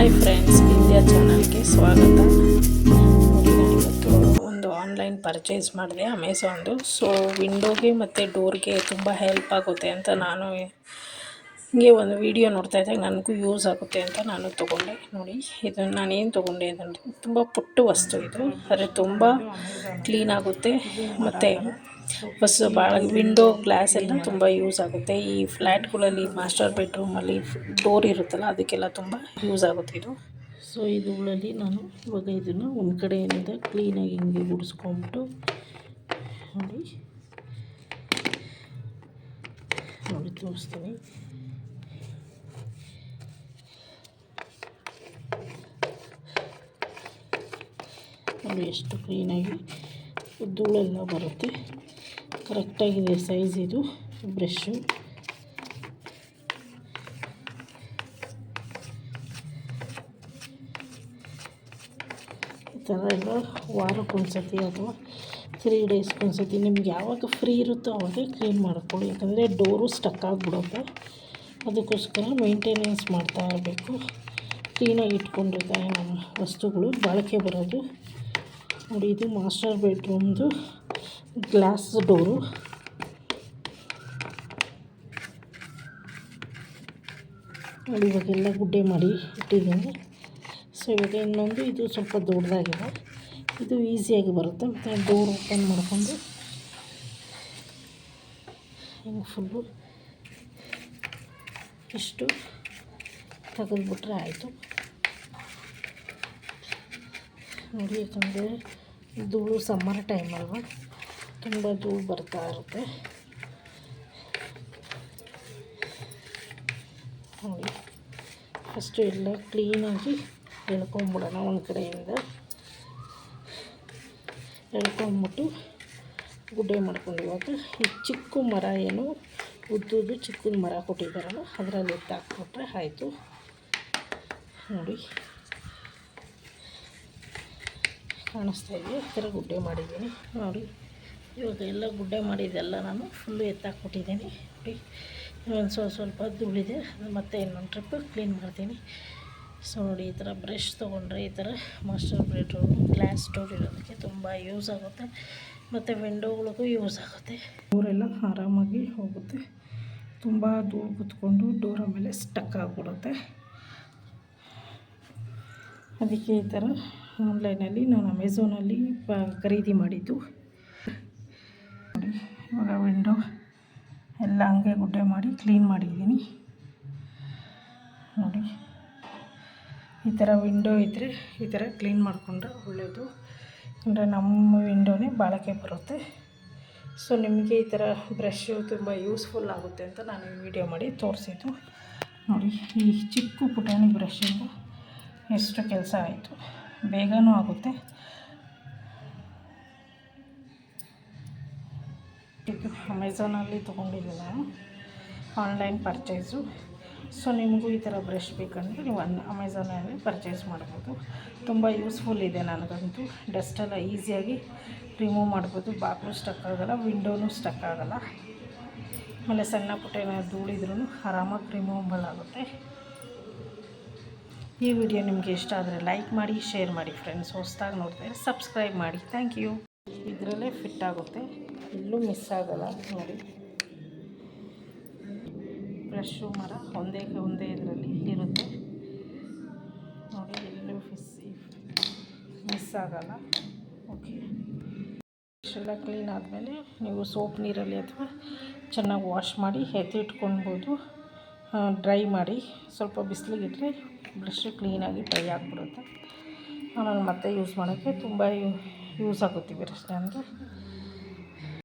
Hi friends India ಚಾನಲ್ಗೆ ಸ್ವಾಗತ. ನೋಡಿ ಒಂದು ಆನ್ಲೈನ್ ಪರ್ಚೇಸ್ ಮಾಡಿದೆ ಅಮೆಝಾನ್ದು ಸೊ ವಿಂಡೋಗೆ ಮತ್ತು ಡೋರ್ಗೆ ತುಂಬ ಹೆಲ್ಪ್ ಆಗುತ್ತೆ ಅಂತ ನಾನು ಹಿಂಗೆ ಒಂದು ವಿಡಿಯೋ ನೋಡ್ತಾ ಇದ್ದಾಗ ನನಗೂ ಯೂಸ್ ಆಗುತ್ತೆ ಅಂತ ನಾನು ತೊಗೊಂಡೆ. ನೋಡಿ, ಇದು ನಾನೇನು ತೊಗೊಂಡೆ ಅಂತಂದರೆ ತುಂಬ ಪುಟ್ಟ ವಸ್ತು ಇದು. ಆದರೆ ತುಂಬ ಕ್ಲೀನ್ ಆಗುತ್ತೆ. ಮತ್ತು ಬಸ್ ಭಾಳ ವಿಂಡೋ ಗ್ಲಾಸ್ ಎಲ್ಲ ತುಂಬ ಯೂಸ್ ಆಗುತ್ತೆ. ಈ ಫ್ಲ್ಯಾಟ್ಗಳಲ್ಲಿ ಮಾಸ್ಟರ್ ಬೆಡ್ರೂಮಲ್ಲಿ ಡೋರ್ ಇರುತ್ತಲ್ಲ, ಅದಕ್ಕೆಲ್ಲ ತುಂಬ ಯೂಸ್ ಆಗುತ್ತೆ ಇದು. ಸೊ ಇದುಗಳಲ್ಲಿ ನಾನು ಇವಾಗ ಇದನ್ನು ಒಂದು ಕಡೆಯಿಂದ ಕ್ಲೀನಾಗಿ ಹಿಂಗೆ ಗುಡಿಸ್ಕೊಂಬಿಟ್ಟು ನೋಡಿ. ನೋಡಿ, ತೋರಿಸ್ತೀನಿ. ನೋಡಿ ಎಷ್ಟು ಕ್ಲೀನಾಗಿ ಧೂಳೆಲ್ಲ ಬರುತ್ತೆ. ಕರೆಕ್ಟಾಗಿದೆ ಸೈಜ್ ಇದು ಬ್ರಷ್ಷು ಈ ಥರ ಎಲ್ಲ ವಾರಕ್ಕೊಂದ್ಸತಿ ಅಥವಾ ತ್ರೀ ಡೇಸ್ಗೊಂದ್ಸತಿ ನಿಮ್ಗೆ ಯಾವಾಗ ಫ್ರೀ ಇರುತ್ತೋ ಅವಾಗೇ ಕ್ಲೀನ್ ಮಾಡ್ಕೊಳ್ಳಿ. ಯಾಕಂದರೆ ಡೋರು ಸ್ಟಕ್ ಆಗಿಬಿಡುತ್ತೆ. ಅದಕ್ಕೋಸ್ಕರ ಮೇಂಟೆನೆನ್ಸ್ ಮಾಡ್ತಾ ಇರಬೇಕು. ಕ್ಲೀನಾಗಿ ಇಟ್ಕೊಂಡಿರ್ತಾರೆ ನಮ್ಮ ವಸ್ತುಗಳು, ಬಾಳಿಕೆ ಬರೋದು. ನೋಡಿ, ಇದು ಮಾಸ್ಟರ್ ಬೆಡ್ರೂಮ್ದು ಗ್ಲಾಸ್ ಡೋರು. ನೋಡಿ, ಇವಾಗೆಲ್ಲ ಗುಡ್ಡೆ ಮಾಡಿ ಇಟ್ಟಿದ್ದೀನಿ. ಸೊ, ಇವಾಗ ಇನ್ನೊಂದು, ಇದು ಸ್ವಲ್ಪ ದೊಡ್ಡದಾಗಿದೆ. ಇದು ಈಸಿಯಾಗಿ ಬರುತ್ತೆ. ಮತ್ತು ಡೋರ್ ಓಪನ್ ಮಾಡಿಕೊಂಡು ಹಿಂಗೆ ಫುಲ್ಲು ಇಷ್ಟು ತೆಗೆದುಬಿಟ್ರೆ ಆಯಿತು. ನೋಡಿ ಯಾಕಂದರೆ ಧೂಳು ಸಮ್ಮರ್ ಟೈಮ್ ಅಲ್ವಾ? ತುಂಬ ಧೂಳು ಬರ್ತಾ ಇರುತ್ತೆ. ನೋಡಿ ಫಸ್ಟು ಎಲ್ಲ ಕ್ಲೀನಾಗಿ ಎಳ್ಕೊಂಬಿಡೋಣ ಒಂದು ಕಡೆಯಿಂದ. ಎಳ್ಕೊಂಬಿಟ್ಟು ಗುಡ್ಡೆ ಮಾಡ್ಕೊಂಡು ಇವಾಗ ಈ ಚಿಕ್ಕ ಮರ ಏನು ಉದ್ದುದು ಚಿಕ್ಕದ ಮರ ಕೊಟ್ಟಿದ್ದಾರಲ್ಲ, ಅದರಲ್ಲಿ ಎತ್ತಾಕ್ಬಿಟ್ರೆ ಆಯಿತು. ನೋಡಿ. ಕಾಣಿಸ್ತಾ ಇದೆ. ಈ ಥರ ಗುಡ್ಡೆ ಮಾಡಿದ್ದೀನಿ. ನೋಡಿ, ಇವಾಗ ಎಲ್ಲ ಗುಡ್ಡೆ ಮಾಡಿದ್ದೆಲ್ಲ ನಾನು ಫುಲ್ಲು ಎತ್ತಾಕ್ಬಿಟ್ಟಿದ್ದೀನಿ. ನೋಡಿ, ಇನ್ನೊಂದು ಸ್ವಲ್ಪ ಸ್ವಲ್ಪ ಅದು ಮತ್ತೆ ಇನ್ನೊಂದು ಟ್ರಿಪ್ ಕ್ಲೀನ್ ಮಾಡ್ತೀನಿ. ಸೊ ನೋಡಿ, ಈ ಥರ ಬ್ರಷ್ ತೊಗೊಂಡ್ರೆ ಈ ಥರ ಮಾಸ್ಟರ್ ಬೆಡ್ರೂಮ್ ಗ್ಲಾಸ್ ಡೋರ್ ಇರೋದಕ್ಕೆ ತುಂಬ ಯೂಸ್ ಆಗುತ್ತೆ. ಮತ್ತು ವಿಂಡೋಗಳಿಗೂ ಯೂಸ್ ಆಗುತ್ತೆ. ಊರೆಲ್ಲ ಆರಾಮಾಗಿ ಹೋಗುತ್ತೆ. ತುಂಬ ಧೂಳು ಕುತ್ಕೊಂಡು ಡೋರ ಮೇಲೆ ಸ್ಟಕ್ ಆಗಿಬಿಡುತ್ತೆ. ಅದಕ್ಕೆ ಈ ಥರ ಆನ್ಲೈನಲ್ಲಿ ನಾನು ಅಮೆಝೋನಲ್ಲಿ ಖರೀದಿ ಮಾಡಿದ್ದು. ನೋಡಿ ಇವಾಗ ವಿಂಡೋ ಎಲ್ಲ ಹಂಗೆ ಗುಡ್ಡೆ ಮಾಡಿ ಕ್ಲೀನ್ ಮಾಡಿದ್ದೀನಿ. ನೋಡಿ. ಈ ಥರ ವಿಂಡೋ ಇದ್ದರೆ ಈ ಥರ ಕ್ಲೀನ್ ಮಾಡಿಕೊಂಡ್ರೆ ಒಳ್ಳೆಯದು ಅಂದರೆ ನಮ್ಮ ವಿಂಡೋನೇ ಬಾಳಕೆ ಬರುತ್ತೆ. ಸೊ ನಿಮಗೆ ಈ ಥರ ಬ್ರಷ್ಷು ತುಂಬ ಯೂಸ್ಫುಲ್ ಆಗುತ್ತೆ ಅಂತ ನಾನು ಈ ವಿಡಿಯೋ ಮಾಡಿ ತೋರಿಸಿದ್ದು. ನೋಡಿ, ಈ ಚಿಕ್ಕ ಪುಟಾಣಿ ಬ್ರಷ್ಷಿಂದ ಎಷ್ಟು ಕೆಲಸ ಆಯಿತು. ಬೇಗನೂ ಆಗುತ್ತೆ. ಅಮೆಝಾನಲ್ಲಿ ತೊಗೊಂಡಿದ್ದೆ ನಾನು ಆನ್ಲೈನ್ ಪರ್ಚೇಸು. ಸೊ ನಿಮಗೂ ಈ ಥರ ಬ್ರಷ್ ಬೇಕಂದರೆ ನೀವು ಅನ್, ಅಮೆಝಾನಲ್ಲಿ ಪರ್ಚೇಸ್ ಮಾಡ್ಬೋದು. ತುಂಬ ಯೂಸ್ಫುಲ್ ಇದೆ ನನಗಂತೂ. ಡಸ್ಟೆಲ್ಲ ಈಸಿಯಾಗಿ ರಿಮೂವ್ ಮಾಡ್ಬೋದು. ಬಾಕ್ಲು ಸ್ಟಕ್ ಆಗೋಲ್ಲ, ವಿಂಡೋನು ಸ್ಟಕ್ ಆಗೋಲ್ಲ. ಆಮೇಲೆ ಸಣ್ಣ ಪುಟ್ಟ ಏನಾದ್ರು ಧೂಳಿದ್ರೂ ಆರಾಮಾಗಿ ರಿಮೂವಬಲ್ ಆಗುತ್ತೆ. ಈ ವಿಡಿಯೋ ನಿಮಗೆ ಇಷ್ಟ ಆದರೆ ಲೈಕ್ ಮಾಡಿ ಶೇರ್ ಮಾಡಿ ಫ್ರೆಂಡ್ಸ್ ಹೊಸ್ದಾಗಿ ನೋಡ್ತಾರೆ ಸಬ್ಸ್ಕ್ರೈಬ್ ಮಾಡಿ. ಥ್ಯಾಂಕ್ ಯು ಇದರಲ್ಲೇ ಫಿಟ್ ಆಗುತ್ತೆ. ಎಲ್ಲೂ ಮಿಸ್ ಆಗಲ್ಲ. ನೋಡಿ. ಬ್ರಷು ಮರ ಒಂದೇ ಒಂದೇ ಇದರಲ್ಲಿ ಇರುತ್ತೆ. ನೋಡಿ ಎಲ್ಲೂ ಫಿಸ್ ಮಿಸ್ ಆಗಲ್ಲ. ಓಕೆ ಎಲ್ಲ ಕ್ಲೀನ್ ಆದಮೇಲೆ ನೀವು ಸೋಪ್ ನೀರಲ್ಲಿ ಅಥವಾ ಚೆನ್ನಾಗಿ ವಾಶ್ ಮಾಡಿ ಎತ್ತಿಟ್ಕೊಳ್ಬೋದು ಡ್ರೈ ಮಾಡಿ ಸ್ವಲ್ಪ ಬಿಸಿಲಿಗಿಟ್ರೆ ಬ್ರಷ್ ಕ್ಲೀನಾಗಿ ಡ್ರೈ ಆಗಿಬಿಡುತ್ತೆ. ಆಮೇಲೆ ಮತ್ತೆ ಯೂಸ್ ಮಾಡೋಕ್ಕೆ ತುಂಬ ಯೂಸ್ ಆಗುತ್ತೆ ಬ್ರಷ್